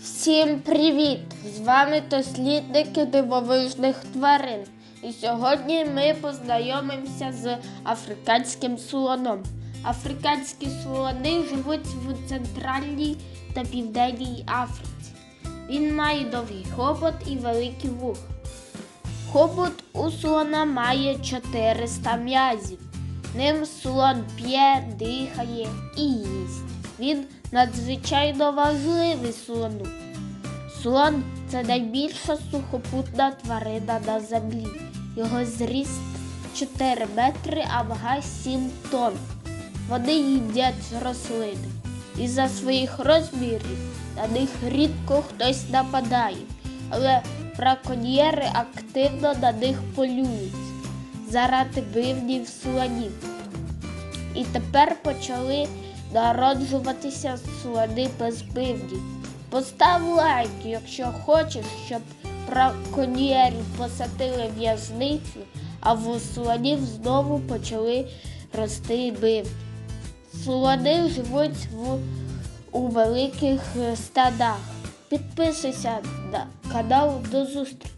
Всім привіт! З вами дослідники дивовижних тварин. І сьогодні ми познайомимося з африканським слоном. Африканські слони живуть в центральній та південній Африці. Він має довгий хобот і великі вуха. Хобот у слона має 400 м'язів. Ним слон п'є, дихає і їсть. Він надзвичайно важливий слону. Слон це найбільша сухопутна тварина на землі. Його зріст 4 метри, а вага 7 тонн. Вони їдять рослини. Із-за своїх розмірів на них рідко хтось нападає, але браконьєри активно на них полюють заради бивнів слонів. І тепер почали народжуватися слони без бивнів. Постав лайк, якщо хочеш, щоб браконьєрів посадили в'язницю, а в слонів знову почали рости бивні. Слони живуть в, у великих стадах. Підписуйся на канал до зустрічі!